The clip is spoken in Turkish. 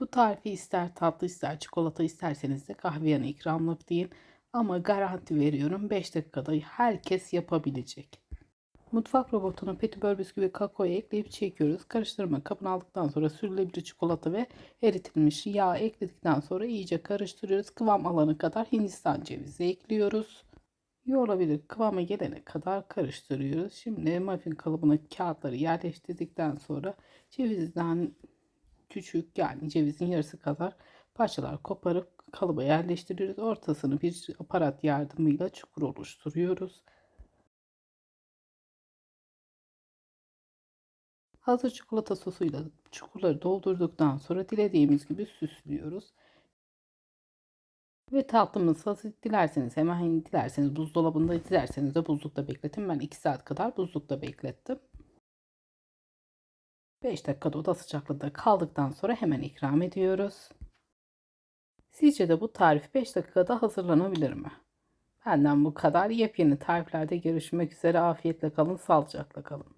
Bu tarifi ister tatlı ister çikolata isterseniz de kahve yanı ikramlık deyin. Ama garanti veriyorum 5 dakikada herkes yapabilecek. Mutfak robotunu petibör bisküvi kakaoya ekleyip çekiyoruz. Karıştırma kabını aldıktan sonra sürülebilir çikolata ve eritilmiş yağ ekledikten sonra iyice karıştırıyoruz. Kıvam alana kadar Hindistan cevizi ekliyoruz. Yoğrulabilir kıvama gelene kadar karıştırıyoruz. Şimdi muffin kalıbına kağıtları yerleştirdikten sonra cevizden küçük yani cevizin yarısı kadar parçalar koparıp kalıba yerleştiriyoruz. Ortasını bir aparat yardımıyla çukur oluşturuyoruz. Hazır çikolata sosuyla çukurları doldurduktan sonra dilediğimiz gibi süslüyoruz. Ve tatlımız hazır. Dilerseniz hemen dilerseniz buzdolabında dilerseniz de buzlukta bekletin. Ben 2 saat kadar buzlukta beklettim. 5 dakikada oda sıcaklığında kaldıktan sonra hemen ikram ediyoruz. Sizce de bu tarif 5 dakikada hazırlanabilir mi? Benden bu kadar. Yepyeni tariflerde görüşmek üzere. Afiyetle kalın, sağlıcakla kalın.